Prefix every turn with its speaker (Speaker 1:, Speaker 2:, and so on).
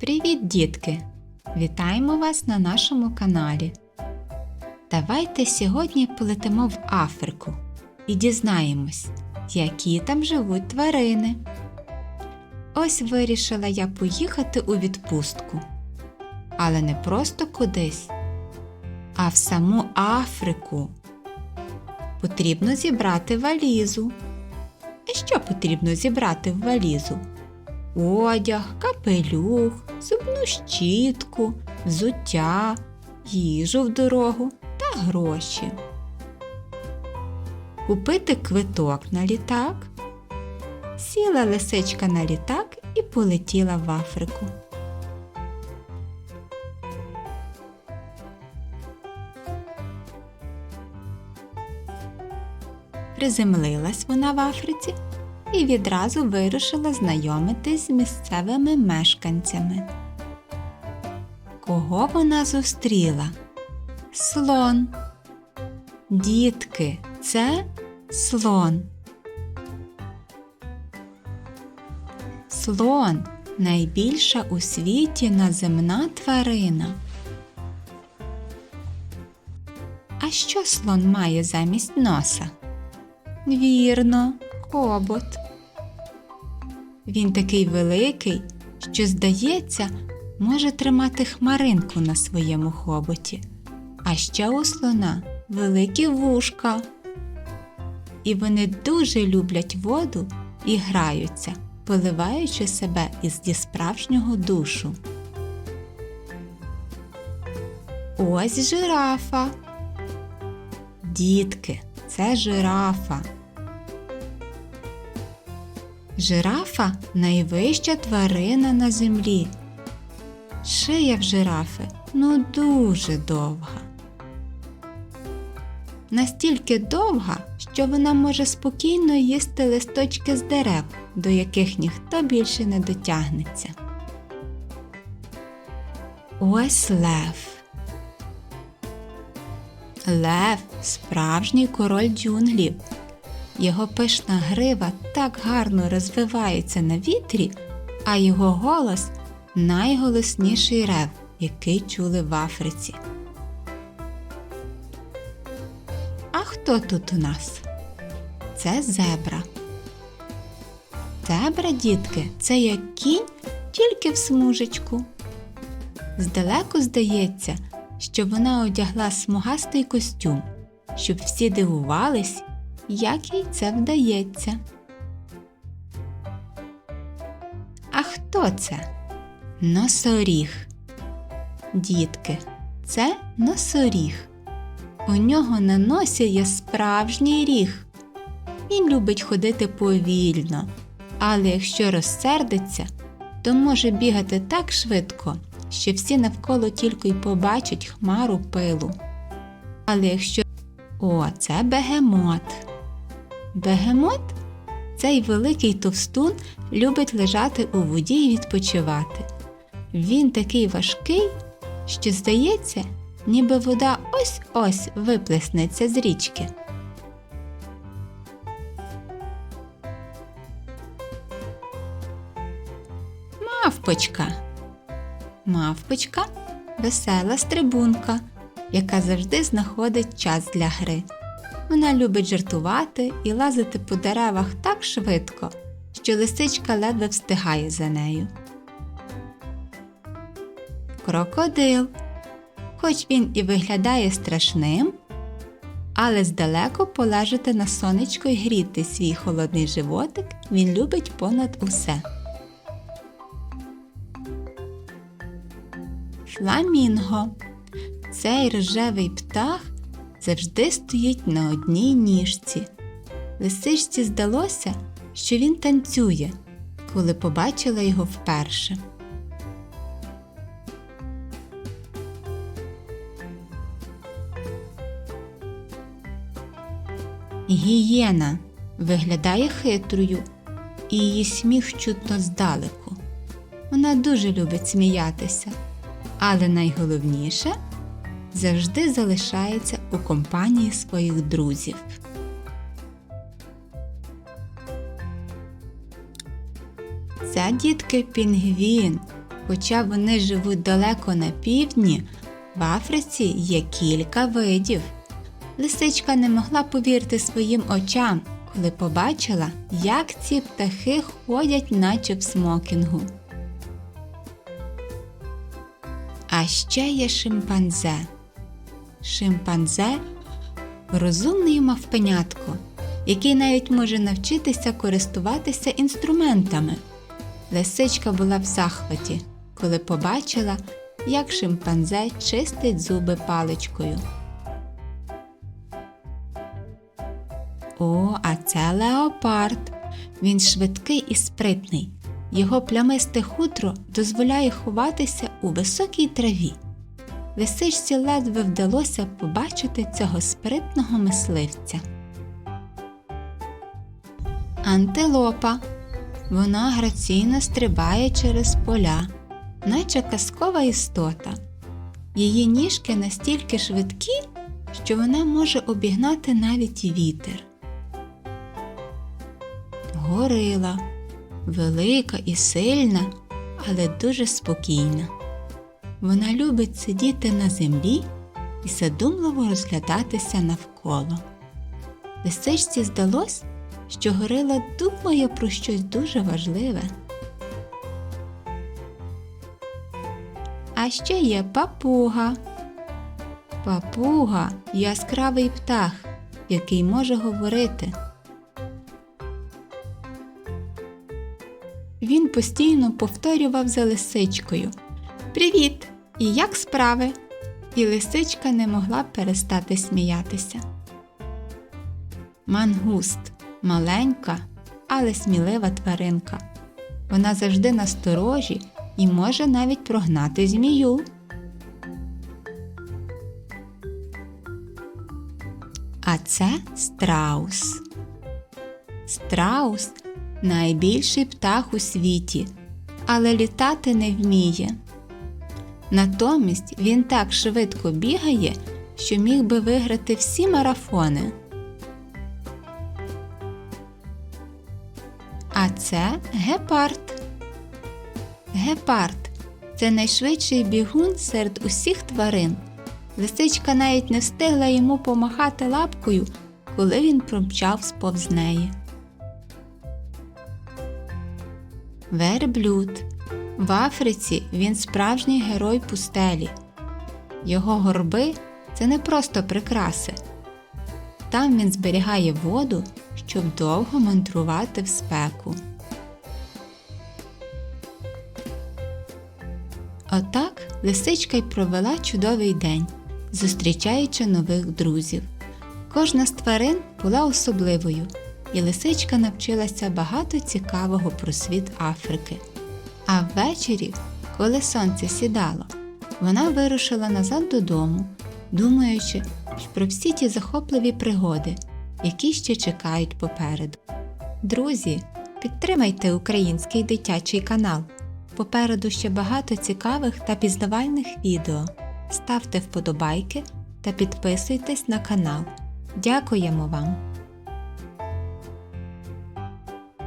Speaker 1: Привіт, дітки! Вітаємо вас на нашому каналі. Давайте сьогодні полетимо в Африку і дізнаємось, які там живуть тварини. Ось вирішила я поїхати у відпустку. Але не просто кудись, а в саму Африку. Потрібно зібрати валізу. І що потрібно зібрати в валізу? Одяг, капелюх, зубну щітку, взуття, їжу в дорогу та гроші. Купити квиток на літак. Сіла лисичка на літак і полетіла в Африку. Приземлилась вона в Африці і відразу вирушила знайомитись з місцевими мешканцями. Кого вона зустріла? Слон. Дітки, це слон. Слон найбільша у світі наземна тварина. А що слон має замість носа? Вірно, хобот. Він такий великий, що, здається, може тримати хмаринку на своєму хоботі. А ще у слона великі вушка. І вони дуже люблять воду і граються, поливаючи себе із зі справжнього душу. Ось жирафа. Дітки, це жирафа. Жирафа найвища тварина на землі. Шия в жирафи ну дуже довга. Настільки довга, що вона може спокійно їсти листочки з дерев, до яких ніхто більше не дотягнеться. Ось лев. Лев справжній король джунглів. Його пишна грива так гарно розвивається на вітрі, а його голос найголосніший рев, який чули в Африці. А хто тут у нас? Це зебра. Зебра, дітки, це як кінь тільки в смужечку. Здалеку здається, що вона одягла смугастий костюм, щоб всі дивувались, як їй це вдається. А хто це? Носоріг. Дітки, це носоріг. У нього на носі є справжній ріг. Він любить ходити повільно, але якщо розсердиться, то може бігати так швидко, що всі навколо тільки й побачать хмару пилу. Але якщо О, це бегемот. Бегемот цей великий товстун любить лежати у воді і відпочивати. Він такий важкий, що здається, ніби вода ось-ось виплеснеться з річки. Мавпочка. Мавпочка весела стрибунка, яка завжди знаходить час для гри. Вона любить жартувати і лазити по деревах так швидко, що лисичка ледве встигає за нею. Крокодил. Хоч він і виглядає страшним, але здалеку полежати на сонечко й гріти свій холодний животик він любить понад усе. Фламінго. Цей рожевий птах завжди стоїть на одній ніжці. Лисичці здалося, що він танцює, коли побачила його вперше. Гієна виглядає хитрою, і її сміх чутно здалеку. Вона дуже любить сміятися, але найголовніше завжди залишається у компанії своїх друзів. Це дітки пінгвін, Хоча вони живуть далеко на півдні, в Африці є кілька видів. Лисичка не могла повірити своїм очам, коли побачила, як ці птахи ходять, наче в смокінгу. А ще є шимпанзе. Шимпанзе розумний мавпенятко, який навіть може навчитися користуватися інструментами. Лисичка була в захваті, коли побачила, як шимпанзе чистить зуби паличкою. О, а це леопард. Він швидкий і спритний. Його плямисте хутро дозволяє ховатися у високій траві. Лисичці ледве вдалося побачити цього спритного мисливця. Антилопа. Вона граційно стрибає через поля, наче казкова істота. Її ніжки настільки швидкі, що вона може обігнати навіть вітер. Горила велика і сильна, але дуже спокійна. Вона любить сидіти на землі і задумливо розглядатися навколо. Лисичці здалось, що горила думає про щось дуже важливе. А ще є папуга. Папуга яскравий птах, який може говорити. Він постійно повторював за лисичкою Привіт! І як справи? І лисичка не могла перестати сміятися. Мангуст маленька, але смілива тваринка. Вона завжди насторожі і може навіть прогнати змію. А це страус. Страус найбільший птах у світі, але літати не вміє. Натомість він так швидко бігає, що міг би виграти всі марафони. А це гепард. Гепард це найшвидший бігун серед усіх тварин. Лисичка навіть не встигла йому помахати лапкою, коли він промчав сповз неї. Верблюд. В Африці він справжній герой пустелі. Його горби це не просто прикраси. Там він зберігає воду, щоб довго мандрувати в спеку. Отак лисичка й провела чудовий день, зустрічаючи нових друзів. Кожна з тварин була особливою, і лисичка навчилася багато цікавого про світ Африки. А ввечері, коли сонце сідало, вона вирушила назад додому, думаючи про всі ті захопливі пригоди, які ще чекають попереду. Друзі, підтримайте український дитячий канал. Попереду ще багато цікавих та пізнавальних відео. Ставте вподобайки та підписуйтесь на канал. Дякуємо вам!